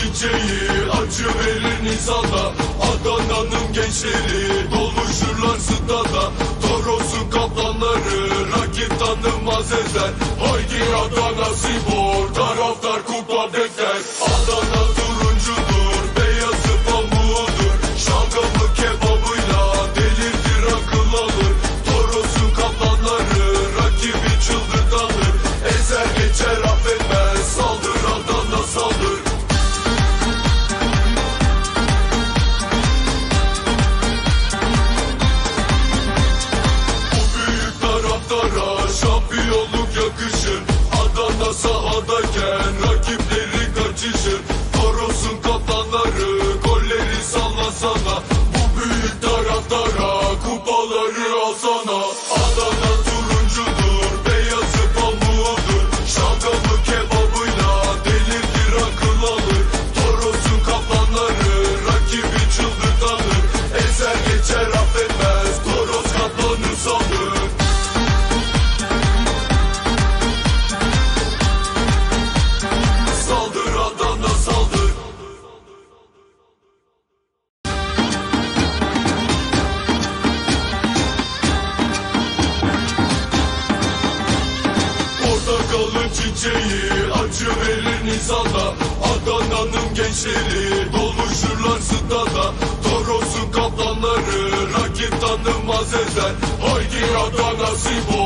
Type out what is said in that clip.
çiçeği Acı verir Nisan'da Adana'nın gençleri Doluşurlar stada. Toros'un kaplanları Rakip tanımaz ezer Haydi Adana Spor Taraftar kupa bekler. Adana şampiyonluk yakışır. Adana sahadayken rakipleri kaçışır. Toros'un kaplanları golleri sallasana Bu büyük taraftara kupaları alsana Portakalın çiçeği acı verir Nisan'da Adana'nın gençleri doluşurlar stada. Toros'un kaplanları rakip tanımaz ezer Haydi Adana Spor